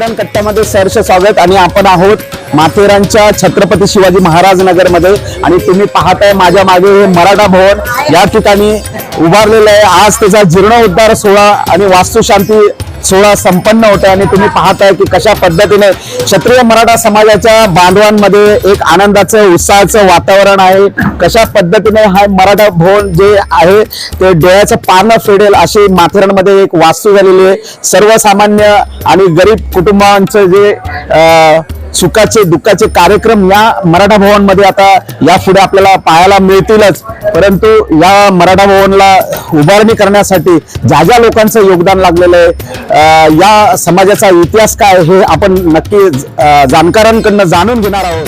माथेरान कट्ट्यामध्ये सहर्ष स्वागत. आणि आपण आहोत माथेरानच्या छत्रपती शिवाजी महाराज नगरमध्ये. आणि तुम्ही पाहताय माझ्या मागे हे मराठा भवन. या ठिकाणी उभारलेलं आहे. आज त्याचा जीर्णोद्धार सोहळा आणि वास्तुशांती सोहळा संपन्न होतो आहे आणि तुम्ही पाहताय की कशा पद्धतीने क्षत्रिय मराठा समाजाच्या बांधवांमध्ये एक आनंदाचं उत्साहाचं वातावरण आहे. कशा पद्धतीने हा मराठा भवन जे आहे ते डोळ्याचं पानं फेडेल अशी माथेरानमध्ये एक वास्तू झालेली आहे. सर्वसामान्य आणि गरीब कुटुंबांचं जे सुखाचे दुःखाचे कार्यक्रम या मराठा भवनमध्ये आता यापुढे आपल्याला पाहायला मिळतीलच. परंतु या मराठा भवनला उभारणी करण्यासाठी ज्या ज्या लोकांचं योगदान लागलेलं आहे या समाजाचा इतिहास काय हे आपण नक्की जाणकारांकडनं जाणून घेणार आहोत.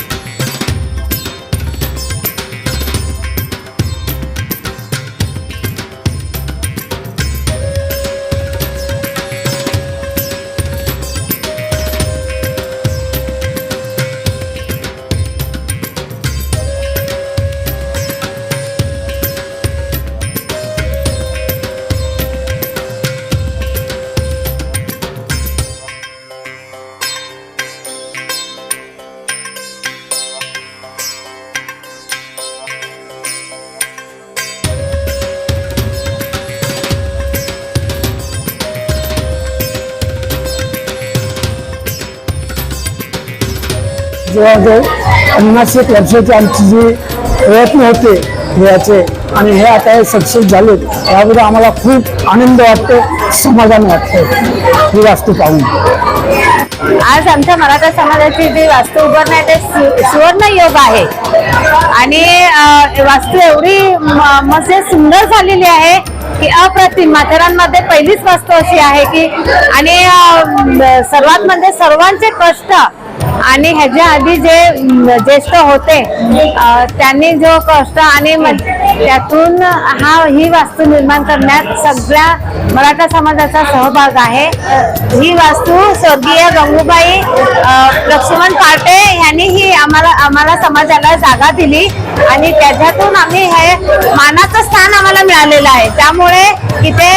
जवळजवळ पन्नास एक वर्षाचे आमची जी प्रयत्न होते याचे आणि हे आता हे सक्सेस झाले याबद्दल आम्हाला खूप आनंद वाटतो समाधान वाटतं. ही वास्तू पाहून. आज आमच्या मराठा समाजाची जी वास्तू उभारण्यात ते सुवर्ण योग आहे. आणि वास्तू एवढी म- मस्त सुंदर झालेली आहे की अप्रतिम. माथेरानमध्ये पहिलीच वास्तू अशी आहे की आणि सर्वात म्हणजे सर्वांचे कष्ट आणि ह्याच्या आधी जे ज्येष्ठ होते त्यांनी जो कष्ट आणि म- त्यातून हा ही वास्तू निर्माण करण्यात सगळ्या मराठा समाजाचा सहभाग आहे. ही वास्तू स्वर्गीय गंगूबाई लक्ष्मण पाटे यांनी ही आम्हाला आम्हाला समाजाला जागा दिली आणि त्याच्यातून आम्ही हे मानाचं स्थान आम्हाला मिळालेलं आहे. त्यामुळे इथे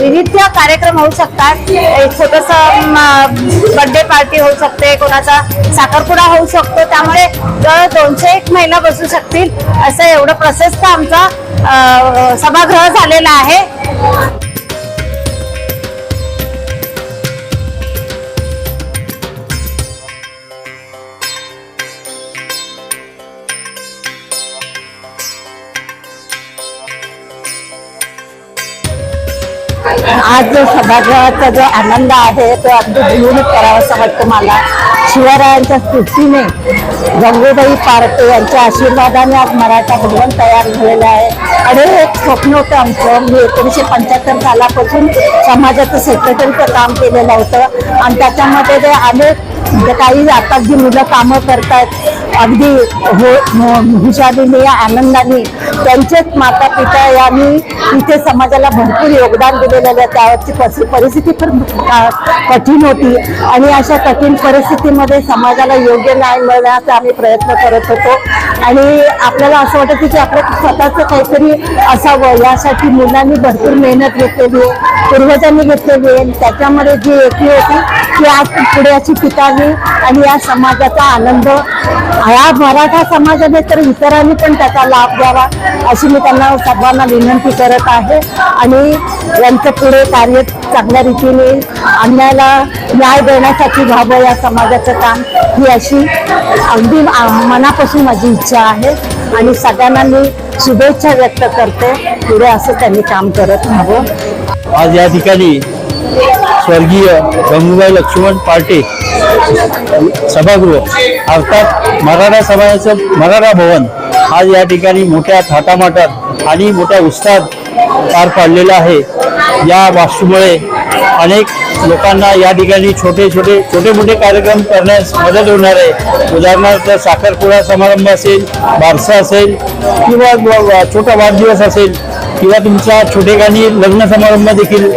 विविध कार्यक्रम होऊ शकतात. एक छोटस बर्थडे पार्टी होऊ शकते कोणाचा साखरपुडा होऊ शकतो त्यामुळे जवळ दोनशे एक महिला बसू शकतील असं एवढं प्रशस्त आमचा सभागृह झालेला आहे. आज जो सभागृहाचा जो आनंद आहे तो अगदी जीवनच करावासा वाटतो मला. शिवरायांच्या स्फूर्तीने गंगूबाई पार्टे यांच्या आशीर्वादाने आज मराठा भगवान तयार झालेलं आहे. आणि एक स्वप्न होतं आमचं. मी एकोणीसशे पंच्याहत्तर सालापासून समाजाचं सेक्रेटरीचं काम केलेलं होतं. आणि त्याच्यामध्ये ते अनेक म्हणजे काही आता जी मुलं कामं करतायत अगदी हो, हो हुशारीने हुशारीने आनंदाने त्यांचेच माता पिता यांनी इथे समाजाला भरपूर योगदान दिलेलं आहे. त्यावरची परि- परिस्थिती पण कठीण होती. आणि अशा कठीण परिस्थितीमध्ये समाजाला योग्य न्याय मिळण्याचा आम्ही प्रयत्न करत होतो. आणि आपल्याला असं वाटतं की आपलं स्वतःचं काहीतरी असावं. यासाठी मुलांनी भरपूर मेहनत घेतलेली आहे पूर्वजांनी घेतलेली आहे. त्याच्यामध्ये जी एकी होती ती आज पुढे अशी पितावी आणि या समाजाचा आनंद या मराठा समाजाने तर इतरांनी पण त्याचा लाभ द्यावा अशी मी त्यांना सर्वांना विनंती करत आहे. आणि यांचं पुढे कार्य चांगल्या रीतीने अन्यायाला न्याय देण्यासाठी व्हावं या समाजाचं काम ही अशी अगदी मनापासून माझी इच्छा आहे. आणि सगळ्यांना मी शुभेच्छा व्यक्त करते. पुढे असं त्यांनी काम करत राहावं. आज या ठिकाणी स्वर्गीय गंगूबाई लक्ष्मण पार्टे सभागृह अर्थात मराठा समाजाचं मराठा भवन आज या ठिकाणी मोठ्या थाटामाटात आणि मोठ्या उत्साहात पार पाडलेला आहे. या वास्तूमुळे अनेक लोकांना या ठिकाणी छोटे छोटे छोटे मोठे कार्यक्रम करण्यास मदत होणार आहे. उदाहरणार्थ साखरपुडा समारंभ असेल बारसा असेल किंवा छोटा वाढदिवस असेल किंवा तुमचा छोटेखानी लग्न समारंभ देखील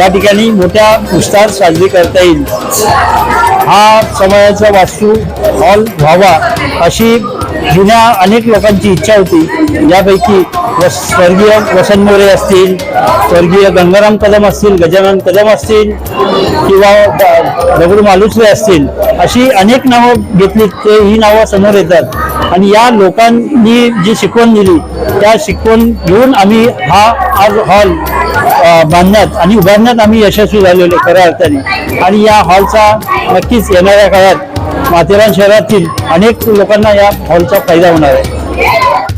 या ठिकाणी मोठ्या उत्साहात साजरी करता येईल. हा समाजाचा वास्तू हॉल व्हावा अशी जुन्या अनेक लोकांची इच्छा होती. यापैकी वस स्वर्गीय वसंत मोरे असतील स्वर्गीय गंगाराम कदम असतील गजानन कदम असतील किंवा दगडू मालुसरे असतील अशी अनेक नावं घेतली ते ही नावं समोर येतात. आणि या लोकांनी जी शिकवण दिली त्या शिकवण घेऊन आम्ही हा आज हॉल बांधण्यात आणि उभारण्यात आम्ही यशस्वी झालेलो खऱ्या अर्थाने. आणि या हॉलचा नक्कीच येणाऱ्या काळात माथेरान शहरातील अनेक लोकांना या हॉलचा फायदा होणार आहे.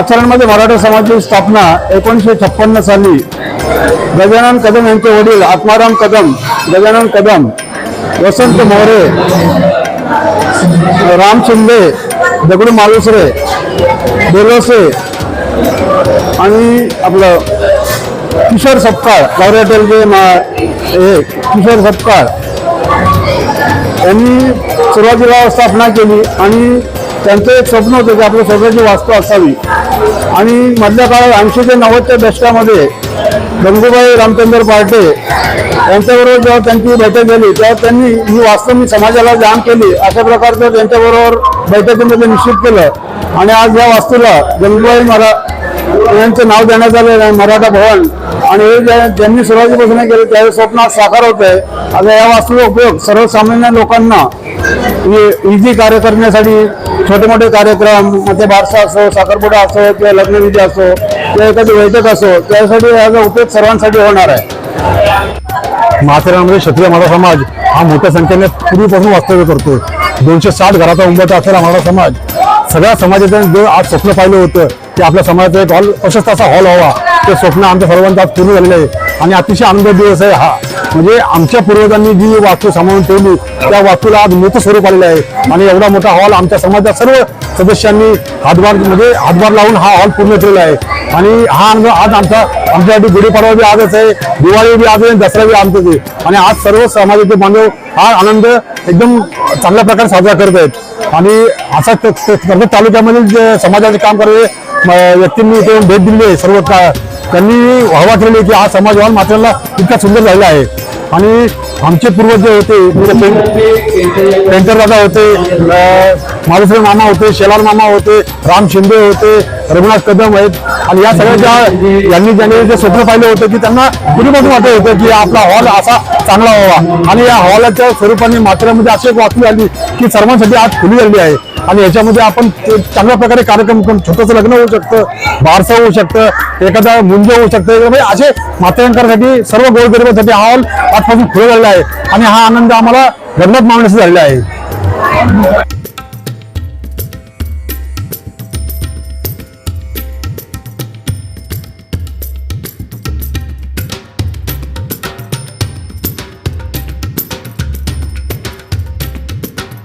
आचरणमध्ये मराठा समाजाची स्थापना एकोणीसशे छप्पन्न साली गजानन कदम यांचे वडील आत्माराम कदम गजानन कदम वसंत मोरे राम शिंदे दगडू मालुसरे बेलोसे आणि आपलं किशोर सपकाळ लावरेटेलचे हे किशोर सपकाळ यांनी सुरुवातीला स्थापना केली आणि त्यांचं एक स्वप्न होतं की आपल्या स्वतःची वास्तू असावी. आणि मधल्या काळात ऐंशी ते नव्वदच्या दशकामध्ये गंगूबाई रामचंद्र पार्टे यांच्याबरोबर जेव्हा त्यांची बैठक झाली तेव्हा त्यांनी ही वास्तव मी समाजाला जाण केली. अशा प्रकारचं त्यांच्याबरोबर बैठकीमध्ये निश्चित केलं. आणि आज या वास्तूला गंगूबाई मरा यांचं नाव देण्यात आलेलं आहे मराठा भवन. आणि हे ज्या- ज्यांनी सुरुवातीपासून केलं त्यावेळेस स्वप्न साकार होत आहे आता या वास्तूचा उपयोग सर्वसामान्य लोकांना इझी कार्य करण्यासाठी छोटे मोठे कार्यक्रममध्ये बारसा असो साखरपुडा असो किंवा लग्नविधी असो किंवा एखादी बैठक असो त्यासाठी याचा उपयोग सर्वांसाठी होणार आहे. माथेरानमध्ये क्षत्रिय मराठा समाज हा मोठ्या संख्येने पूर्वीपासून वास्तव्य करतो दोनशे साठ घराचा उंबरता असलेला मराठा समाज सगळ्या समाजाच्या जे आज स्वप्न पाहिलं होतं की आपल्या समाजाचा एक हॉल प्रशस्त असा हॉल व्हावा. ते स्वप्न आमच्या सर्वांचं आज पूर्ण झालेलं आहे. आणि अतिशय आनंद दिवस आहे हा. म्हणजे आमच्या पूर्वजांनी जी वास्तू सांभाळून ठेवली त्या वास्तूला आज मृत स्वरूप आलेलं आहे. आणि एवढा मोठा हॉल आमच्या समाजात सर्व सदस्यांनी हातभार म्हणजे हातभार लावून हा हॉल पूर्ण केलेला आहे. आणि हा आनंद आज आमचा आमच्यासाठी गुढीपाडवा बी आजच आहे दिवाळी बी आज आहे दसरा बी आमचंच आहे. आणि आज सर्व समाजाचे बांधव हा आनंद एकदम चांगल्या प्रकारे साजरा करत आहेत. आणि असा कर्जत तालुक्यामधील जे समाजाचे काम करणारे व्यक्तींनी इथे भेट दिली आहे. सर्व का त्यांनी हवा केलेली की हा समाज वाहन मात्र इतका सुंदर झालेला आहे. आणि आमचे पूर्वज जे होते पेंटर दादा होते माधुसरे मामा होते शेलार मामा होते राम शिंदे होते रघुनाथ कदम आहेत. आणि या सगळ्या ज्या यांनी ज्यांनी जे स्वप्न पाहिलं होतं की त्यांना पूर्वीपासून वाटत होतं की आपला हॉल असा चांगला व्हावा. आणि या हॉलाच्या स्वरूपाने माथेरामध्ये म्हणजे अशी एक वाचली आली की सर्वांसाठी आज खुली झाली आहे. आणि याच्यामध्ये आपण चांगल्या प्रकारे कार्यक्रम करून छोटंसं लग्न होऊ शकतं बारसं होऊ शकतं एखादा मुंज होऊ शकतं. म्हणजे असे माथेरानकरांसाठी सर्व गोरगरिबांसाठी हा हॉल आजपासून खुला झालेला आहे आणि हा आनंद आम्हाला लग्नात मावण्याचा झालेला आहे.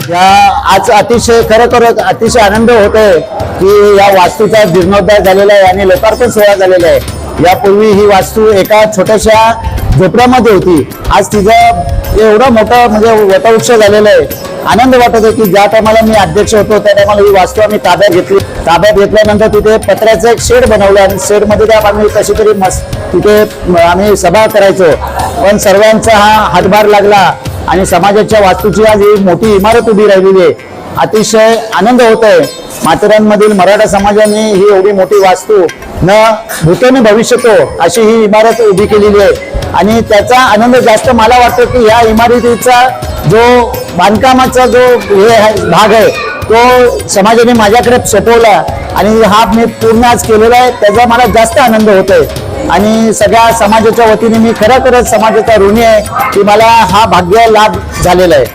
या आज अतिशय खरोखर अतिशय आनंद होतोय की या वास्तूचा जीर्णोद्धार झालेला आहे आणि लोकार्पण सोहळा झालेला आहे. यापूर्वी ही वास्तू एका छोट्याशा झोपड्यामध्ये होती. आज तिचं एवढं मोठं म्हणजे वटवृक्ष झालेलं आहे. आनंद वाटत आहे की ज्या टायमाला मी अध्यक्ष होतो त्या टायमाला ही वास्तू आम्ही ताब्यात घेतली. ताब्यात घेतल्यानंतर तिथे पत्र्याचं एक शेड बनवलं आणि शेडमध्ये त्या आम्ही कशी तरी मस्त तिथे आम्ही सभा करायचो. पण सर्वांचा हा हातभार लागला. आणि समाजाच्या वास्तूची आज ही मोठी इमारत उभी राहिलेली आहे. अतिशय आनंद होत आहे. माथेरानमधील मराठा समाजाने ही एवढी मोठी वास्तू न भूतो भविष्यतो अशी ही इमारत उभी केलेली आहे. आणि त्याचा आनंद जास्त मला वाटतो की या इमारतीचा जो बांधकामाचा जो हे आहे भाग आहे तो समाजाने माझ्याकडे सोपवला आणि हा मी पूर्ण आज केलेला आहे. त्याचा मला जास्त आनंद होत आहे. आणि सगळ्या समाजाच्या वतीने मी खरोखरच समाजाचा ऋणी आहे की मला हा भाग्य लाभ झालेला आहे.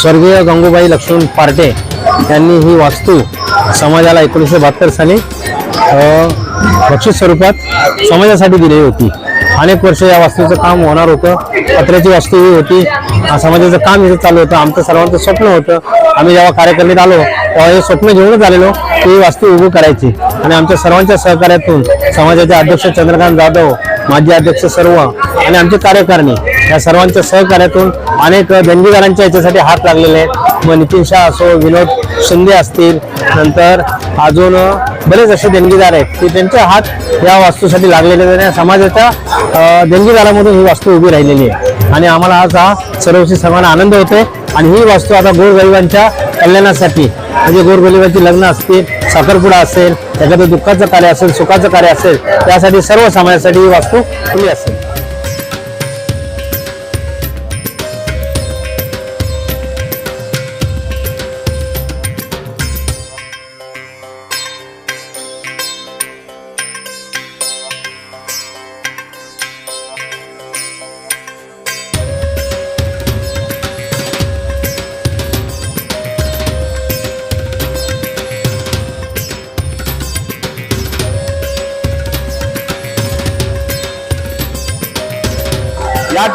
स्वर्गीय गंगूबाई लक्ष्मण पार्टे यांनी ही वास्तू समाजाला एकोणीसशे बहात्तर साली बक्षीस स्वरूपात समाजासाठी दिली होती. अनेक वर्ष या वास्तूचं काम होणार होतं. पत्र्याची वास्तू ही होती. समाजाचं काम इथं चालू होतं. आमचं सर्वांचं स्वप्न होतं. आम्ही जेव्हा कार्यकर्त्यात आलो तेव्हा हे स्वप्न घेऊनच आलेलो की ही वास्तू उभी करायची. आणि आमच्या सर्वांच्या सहकार्यातून समाजाचे अध्यक्ष चंद्रकांत जाधव माजी अध्यक्ष सर्व आणि आमचे कार्यकारिणी या सर्वांच्या सहकार्यातून अनेक देणगीदारांच्या याच्यासाठी हात लागलेले आहेत. मग नितीन शाह असो विनोद शिंदे असतील नंतर अजून बरेच असे देणगीदार आहेत की त्यांचे हात या वास्तूसाठी लागलेले आहेत आणि समाजाच्या देणगीदारामधून ही वास्तू उभी राहिलेली आहे. आणि आम्हाला आज हा सर्वशी सर्वांना आनंद होते आणि ही वास्तू आता गोरगरिबांच्या कल्याणासाठी म्हणजे गोरगरिबाची लग्न असतील साखरपुडा असेल एखादं दुःखाचं कार्य असेल सुखाचं कार्य असेल त्यासाठी सर्व समाजासाठी ही वास्तू खुली असेल.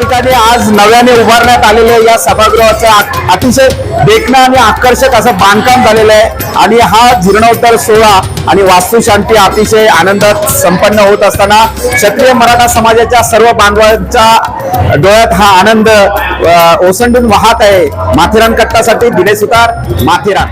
ठिकाणी आज नव्याने उभारण्यात आलेल्या या सभागृहाचं अतिशय देखणं आणि आकर्षक असं बांधकाम झालेलं आहे. आणि हा जीर्णोत्तर सोहळा आणि वास्तुशांती अतिशय आनंदात संपन्न होत असताना क्षत्रिय मराठा समाजाच्या सर्व बांधवांच्या डोळ्यात हा आनंद ओसंडून वाहत आहे. माथेरान कट्टासाठी दिनेश सुतार माथेरान.